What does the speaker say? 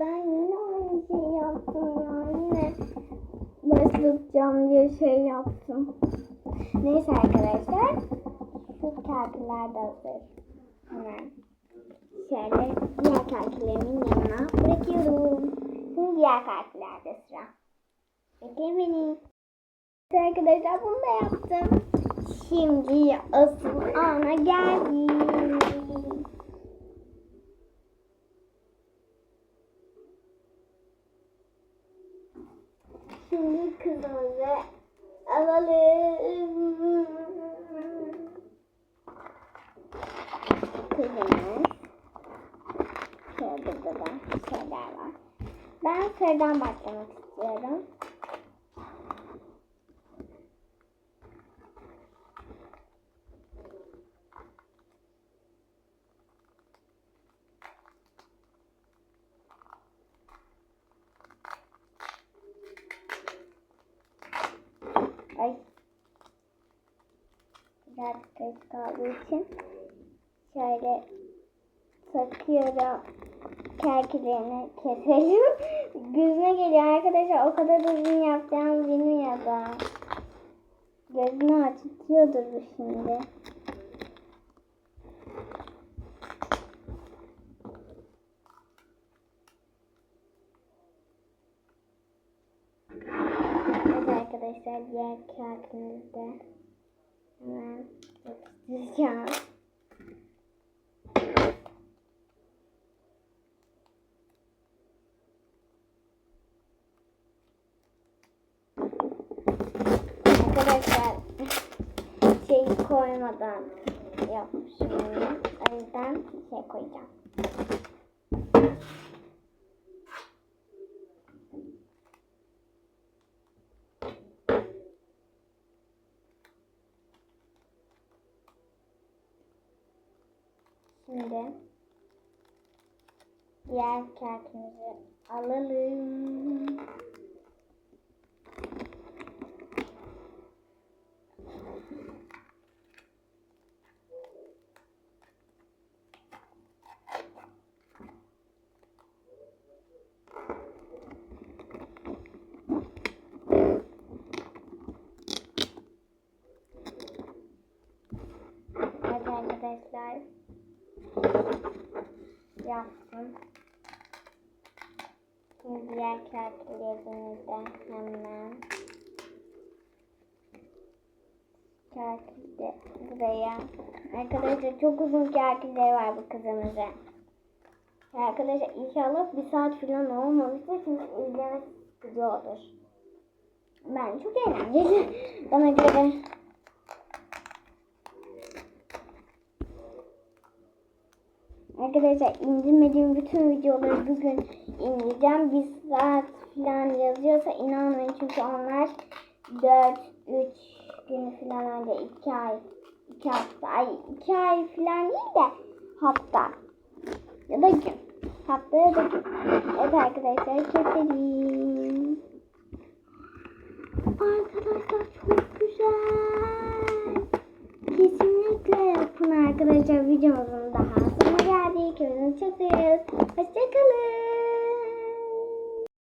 ben yine aynı şey yaptım ya. Yine başlatacağım diye şey yaptım. Neyse arkadaşlar. Şu kalküller de hazır. Hemen şöyle diğer kalkülerimin yanına bırakıyorum. Şimdi diğer kalkülerde sıra. Bekleyin beni. Arkadaşlar bunu da yaptım. Şimdi asıl ana geldim. Şimdi kızımızı alalım. Kızımız. Şöyle burada da şeyler var. Ben sarıdan başlamak istiyorum. Ay. Biraz geç kaldığı için şöyle takıyorum. Kerkilerini keselim. Gözüne geliyor arkadaşlar. O kadar uzun yapacağımı bilmiyordum. Gözünü açıtıyordur bu şimdi. Evet arkadaşlar diğer kağıtımızda hemen yapıştıracağım. Arkadaşlar şey koymadan yapmışım bunu. O yüzden şey koyacağım. Şimdi diğer kağıtımızı alalım. Evet arkadaşlar. Yaptım. Şimdi diğer kağıtlarımızda hemen kağıtları buraya. Arkadaşlar çok uzun kağıtları var bu kızımızın. Arkadaşlar inşallah bir saat falan olmamıştır çünkü izlemek güzel olur. Ben çok eğlenceli. Bana göre Arkadaşlar indirmediğim bütün videoları bugün indireceğim. Bir saat falan yazıyorsa inanmayın çünkü onlar 4, 3 günü falan önce 2 ay, 2 hafta, ay 2 ay falan değil de hafta ya da gün. Hafta ya da gün. Evet arkadaşlar keselim. Arkadaşlar çok arkadaşlar videomuzun daha sonuna geldik. Hepinizi çok seviyoruz. Hoşçakalın.